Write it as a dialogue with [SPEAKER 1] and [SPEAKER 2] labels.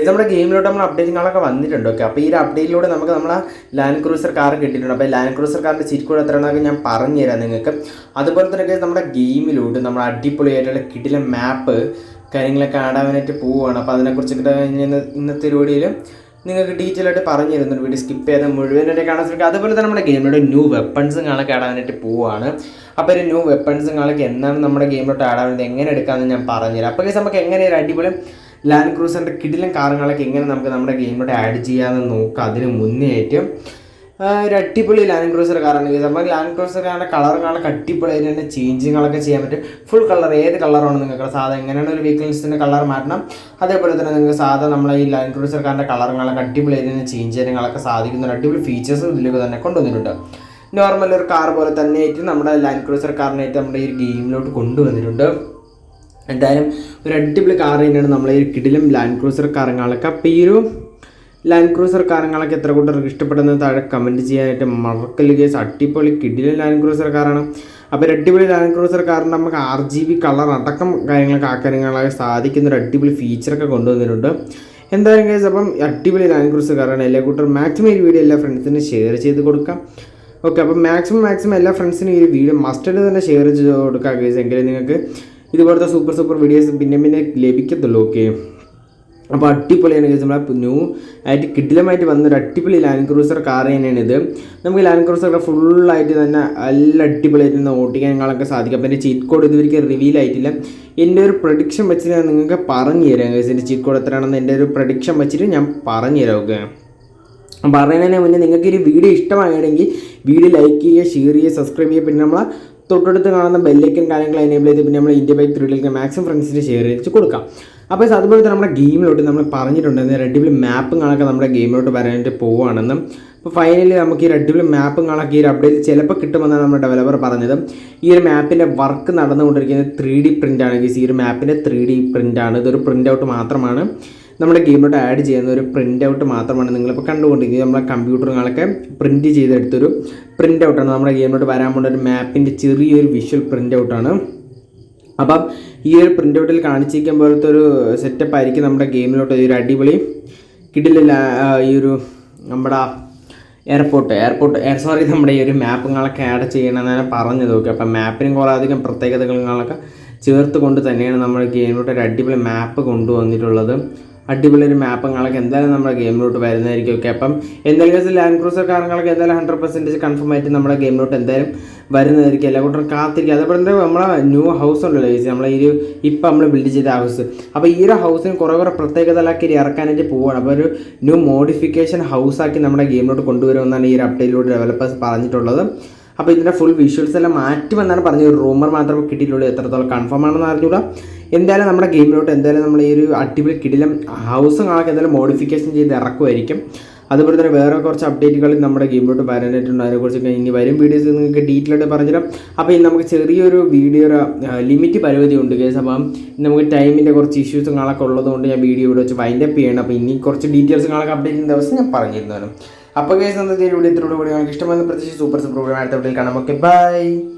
[SPEAKER 1] ഇത് നമ്മുടെ ഗെയിമിലോട്ട് നമ്മൾ അപ്ഡേറ്റുകളൊക്കെ വന്നിട്ടുണ്ട് ഓക്കെ അപ്പോൾ ഈ ഒരു അപ്ഡേറ്റിലൂടെ നമുക്ക് നമ്മളെ ലാൻഡ് ക്രൂസർ കാർ കിട്ടിയിട്ടുണ്ട്. അപ്പോൾ ലാൻഡ് ക്രൂസർ കാറിന്റെ ചിരിക്കൂടെ എത്രയാണെന്നൊക്കെ ഞാൻ പറഞ്ഞു തരാം നിങ്ങൾക്ക്. അതുപോലെ തന്നെ നമ്മുടെ ഗെയിമിലോട്ട് നമ്മൾ അടിപൊളിയായിട്ടുള്ള കിടിലൻ മാപ്പ് കാര്യങ്ങളൊക്കെ ആടാനായിട്ട് പോവുകയാണ്. അപ്പോൾ അതിനെക്കുറിച്ചൊക്കെ ഇന്ന് ഇന്നത്തെ ഒരു വീഡിയോയിൽ നിങ്ങൾക്ക് ഡീറ്റെയിൽ ആയിട്ട് പറഞ്ഞു തരുന്നുണ്ട് വീഡിയോ സ്കിപ്പ് ചെയ്ത് മുഴുവനായിട്ട് കാണാൻ ശ്രമിക്കുക. അതുപോലെ തന്നെ നമ്മുടെ ഗെയിമിലൂടെ ന്യൂ വെപ്പൺസും കാണൊക്കെ ആടാനായിട്ട് പോവുകയാണ്. അപ്പോൾ ഒരു ന്യൂ വെപ്പൺസും കാണൊക്കെ എന്നാണ് നമ്മുടെ ഗെയിമിലോട്ട് ആടാൻ എങ്ങനെ എടുക്കാമെന്ന് ഞാൻ പറഞ്ഞുതരാം. അപ്പോൾ നമുക്ക് എങ്ങനെ ഒരു അടിപൊളി ലാൻഡ് ക്രൂസറിന്റെ കിടിലും കാറുകളൊക്കെ എങ്ങനെ നമുക്ക് നമ്മുടെ ഗെയിമിലോട്ട് ആഡ് ചെയ്യാമെന്ന് നോക്കാം. അതിന് മുന്നേ ആയിട്ടും ഒരു അടിപൊളി ലാൻഡ് ക്രൂസർ കാറാണ് ചെയ്തത് നമുക്ക് ലാൻഡ് ക്രൂസർ കാറിന്റെ കളറുകളൊക്കെ അതിന് തന്നെ ചേഞ്ചിങ്ങുകളൊക്കെ ചെയ്യാൻ പറ്റും. ഫുൾ കളർ ഏത് കളറാണ് നിങ്ങൾക്ക് സാധാ എങ്ങനെയാണ് ഒരു വെഹിക്കിൾസിന്റെ കളർ മാറ്റണം? അതേപോലെ തന്നെ നിങ്ങൾക്ക് സാധാ നമ്മളെ ഈ ലാൻഡ് ക്രൂസർ കാറിന്റെ കളറുകളൊക്കെ അടിപൊളി തന്നെ ചേഞ്ച് ചെയ്യാനൊക്കെ സാധിക്കുന്ന അടിപൊളി ഫീച്ചേഴ്സ് ഇതിലേക്ക് തന്നെ കൊണ്ടുവന്നിട്ടുണ്ട്. നോർമൽ ഒരു കാർ പോലെ തന്നെ ആയിട്ട് നമ്മുടെ ലാൻഡ് ക്രൂസർ കാറിനായിട്ട് നമ്മുടെ ഈ ഗെയിമിലോട്ട് കൊണ്ടുവന്നിട്ടുണ്ട്. എന്തായാലും ഒരു അടിപൊളി കാർ തന്നെയാണ് നമ്മളെ ഈ കിടിലും ലാൻഡ് ക്രൂസർ കാറുകളൊക്കെ അപ്പോൾ ഈ ഒരു ലാൻഡ് ക്രൂസർ കാറുകളൊക്കെ എത്ര കൂട്ടർക്ക് ഇഷ്ടപ്പെടുന്നത് താഴെ കമന്റ് ചെയ്യാനായിട്ട് മറക്കൽ കേസ് അടിപൊളി കിടിലും ലാൻഡ് ക്രൂസർ കാറാണ് അപ്പോൾ അടിപൊളി ലാൻഡ് ക്രൂസർ കാറിന് നമുക്ക് ആർ ജി ബി കളർ അടക്കം കാര്യങ്ങളൊക്കെ ആക്കാനങ്ങളൊക്കെ സാധിക്കുന്ന ഒരു അടിപൊളി ഫീച്ചറൊക്കെ കൊണ്ടുവന്നിട്ടുണ്ട്. എന്തായാലും കേസ് അപ്പം അടിപൊളി ലാൻഡ് ക്രൂസർ കാറാണ് എല്ലാ കൂട്ടർ മാക്സിമം ഈ വീഡിയോ എല്ലാ ഫ്രണ്ട്സിനും ഷെയർ ചെയ്ത് കൊടുക്കാം. ഓക്കെ അപ്പം മാക്സിമം മാക്സിമം എല്ലാ ഫ്രണ്ട്സിനും ഈ വീഡിയോ മസ്റ്റായിട്ട് തന്നെ ഷെയർ ചെയ്ത് കൊടുക്കുക കേസ് എങ്കിലും നിങ്ങൾക്ക് ഇതുപോലത്തെ സൂപ്പർ സൂപ്പർ വീഡിയോസ് പിന്നെ പിന്നെ ലഭിക്കത്തുള്ളൂ ഓക്കെ അപ്പോൾ അടിപൊളിയാണ് കേസ് നമ്മളെ ന്യൂ ആയിട്ട് കിടിലമായിട്ട് വന്നൊരു അടിപൊളി ലാൻഡ് ക്രൂസർ കാർ തന്നെയാണ് ഇത്. നമുക്ക് ലാൻഡ് ക്രൂസറൊക്കെ ഫുള്ളായിട്ട് തന്നെ നല്ല അടിപൊളിയായിട്ട് തന്നെ ഓട്ടിക്കാൻ ഞങ്ങളൊക്കെ സാധിക്കും. അപ്പോൾ എന്റെ ചീറ്റ് കോഡ് ഇതുവരെ റിവീൽ ആയിട്ടില്ല. എന്റെ ഒരു പ്രൊഡിക്ഷൻ വെച്ചിട്ട് ഞാൻ നിങ്ങൾക്ക് പറഞ്ഞു തരാം കേസ് എന്റെ ചീറ്റ് കോഡ് എത്രയാണെന്ന് എന്റെ ഒരു പ്രൊഡിക്ഷൻ വെച്ചിട്ട് ഞാൻ പറഞ്ഞു തരാം ഓക്കെ പറയുന്നതിന് മുന്നേ നിങ്ങൾക്ക് ഈ വീഡിയോ ഇഷ്ടമാകണമെങ്കിൽ വീഡിയോ ലൈക്ക് ചെയ്യുക ഷെയർ ചെയ്യുക സബ്സ്ക്രൈബ് ചെയ്യുക. പിന്നെ നമ്മളെ തൊട്ടടുത്ത് കാണുന്ന ബെല്ലൈക്കൻ കാര്യങ്ങൾ എനേബിൾ ചെയ്ത് പിന്നെ നമ്മൾ ഇന്ത്യ ബൈക്ക് ത്രീഡിലേക്ക് മാക്സിമം ഫ്രണ്ട്സിന് ഷെയർ ചെയ്ത് കൊടുക്കാം. അപ്പോൾ അതുപോലെ തന്നെ നമ്മുടെ ഗെയിമിലോട്ട് നമ്മൾ പറഞ്ഞിട്ടുണ്ട് മാപ്പും കാണൊക്കെ നമ്മുടെ ഗെയിമിലോട്ട് വരാനായിട്ട് പോവുകയാണെന്നും അപ്പോൾ ഫൈനലി നമുക്ക് ഈ റെഡിബിൾ മാപ്പും മാപ്പുകളൊക്കെ ഈ ഒരു അപ്ഡേറ്റ് ചിലപ്പോൾ കിട്ടുമെന്നാണ് നമ്മുടെ ഡെവലപ്പർ പറഞ്ഞത്. ഈ ഒരു മാപ്പിന്റെ വർക്ക് നടന്നുകൊണ്ടിരിക്കുന്നത് ത്രീ ഡി പ്രിന്റ് ആണ്. ഈ ഒരു മാപ്പിന്റെ ത്രീ ഡി പ്രിന്റ് ആണ്. ഇതൊരു പ്രിന്റ് ഔട്ട് മാത്രമാണ്. നമ്മുടെ ഗെയിമിലോട്ട് ആഡ് ചെയ്യുന്ന ഒരു പ്രിന്റ് ഔട്ട് മാത്രമാണ് നിങ്ങളിപ്പോൾ കണ്ടുകൊണ്ടിരിക്കുന്നത്. നമ്മളെ കമ്പ്യൂട്ടറുകളൊക്കെ പ്രിന്റ് ചെയ്തെടുത്തൊരു പ്രിന്റ് ഔട്ടാണ് നമ്മുടെ ഗെയിമിലോട്ട് വരാൻ പോകുന്ന ഒരു മാപ്പിന്റെ ചെറിയൊരു വിഷ്വൽ പ്രിന്റ് ഔട്ടാണ് അപ്പം ഈ ഒരു പ്രിന്റ് ഔട്ടിൽ കാണിച്ചിരിക്കാൻ പോലത്തെ ഒരു സെറ്റപ്പ് ആയിരിക്കും നമ്മുടെ ഗെയിമിലോട്ട് ഒരു അടിപൊളി കിടിലില്ല ഈ ഒരു നമ്മുടെ എയർപോർട്ട് എയർപോർട്ട് എയർ സോറി നമ്മുടെ ഈ ഒരു മാപ്പുകളൊക്കെ ആഡ് ചെയ്യണമെന്നാണ് പറഞ്ഞത്. ഓക്കെ അപ്പം മാപ്പിനും കുറേ അധികം പ്രത്യേകതകളൊക്കെ ചേർത്ത് കൊണ്ട് തന്നെയാണ് നമ്മുടെ ഗെയിമിലോട്ട് ഒരു അടിപൊളി മാപ്പ് കൊണ്ടുവന്നിട്ടുള്ളത്. അടിപൊളി മാപ്പ് നിങ്ങൾക്ക് എന്തായാലും നമ്മുടെ ഗെയിമിലോട്ട് വരുന്നതായിരിക്കും ഓക്കെ അപ്പം എന്തായാലും ലാൻഡ് ക്രൂസർ കാരണങ്ങളൊക്കെ എന്തായാലും ഹൺഡ്രഡ് പെർസെന്റേജ് കൺഫേം ആയിട്ട് നമ്മുടെ ഗെയിമിലോട്ട് എന്തായാലും വരുന്നതായിരിക്കും. എല്ലാ കൂട്ടരും കാത്തിരിക്കുക. അതേപോലെ തന്നെ നമ്മളെ ന്യൂ ഹൗസ് ഉണ്ടല്ലോ ചേച്ചി നമ്മളെ ഈ ഒരു ഇപ്പം നമ്മൾ ബിൽഡ് ചെയ്ത ഹൗസ് അപ്പോൾ ഈ ഒരു ഹൗസിന് കുറേ കുറേ പ്രത്യേകതകളാക്കി ഇറക്കാനായിട്ട് പോവുകയാണ് അപ്പോൾ ഒരു ന്യൂ മോഡിഫിക്കേഷൻ ഹൗസാക്കി നമ്മുടെ ഗെയിമിലോട്ട് കൊണ്ടുവരുമെന്നാണ് ഈ ഒരു അപ്ഡേറ്റിലൂടെ ഡെവലപ്പേഴ്സ് പറഞ്ഞിട്ടുള്ളത്. അപ്പോൾ ഇതിന്റെ ഫുൾ വിഷ്വൽസ് എല്ലാം മാറ്റുമെന്നാണ് പറഞ്ഞത്. ഒരു റൂമർ മാത്രമേ കിട്ടിയിട്ടുള്ളൂ. എത്രത്തോളം കൺഫേം ആണെന്ന് അറിഞ്ഞൂടാ എന്തായാലും നമ്മുടെ ഗെയിമിലോട്ട് എന്തായാലും നമ്മൾ ഈ ഒരു അടിപൊളി കിടിലം ഹൗസും കാണാൻ എന്തായാലും മോഡിഫിക്കേഷൻ ചെയ്ത് ഇറക്കുമായിരിക്കും. അതുപോലെ തന്നെ വേറെ കുറച്ച് അപ്ഡേറ്റുകൾ നമ്മുടെ ഗെയിമിലോട്ട് വരാനായിട്ടുണ്ട്. അതിനെക്കുറിച്ചൊക്കെ ഇനി വരും വീഡിയോസ് നിങ്ങൾക്ക് ഡീറ്റെയിൽ ആയിട്ട് പറഞ്ഞുതരാം. അപ്പോൾ ഇനി നമുക്ക് ചെറിയൊരു വീഡിയോ ലിമിറ്റ് പരിമിതി ഉണ്ട് കേസ് അപ്പം നമുക്ക് ടൈമിന്റെ കുറച്ച് ഇഷ്യൂസും കാണൊക്കെ ഉള്ളതുകൊണ്ട് ഞാൻ വീഡിയോ ഇവിടെ വെച്ച് വൈൻഡപ്പ് ചെയ്യണം. അപ്പോൾ ഇനി കുറച്ച് ഡീറ്റെയിൽസ് കാണാൻ അപ്ഡേറ്റ് ചെയ്യുന്ന ദിവസം ഞാൻ പറഞ്ഞിരുന്നാലും അപ്പോൾ കേസ് അന്നത്തെ വീഡിയോ ഇത്രയോട് കൂടി നിങ്ങൾക്ക് ഇഷ്ടമെന്ന് പ്രത്യേകിച്ച് സൂപ്പർ സൂപ്പർ പ്രോഗ്രാം അടുത്ത വീഡിയോയിൽ കാണാം. Okay bye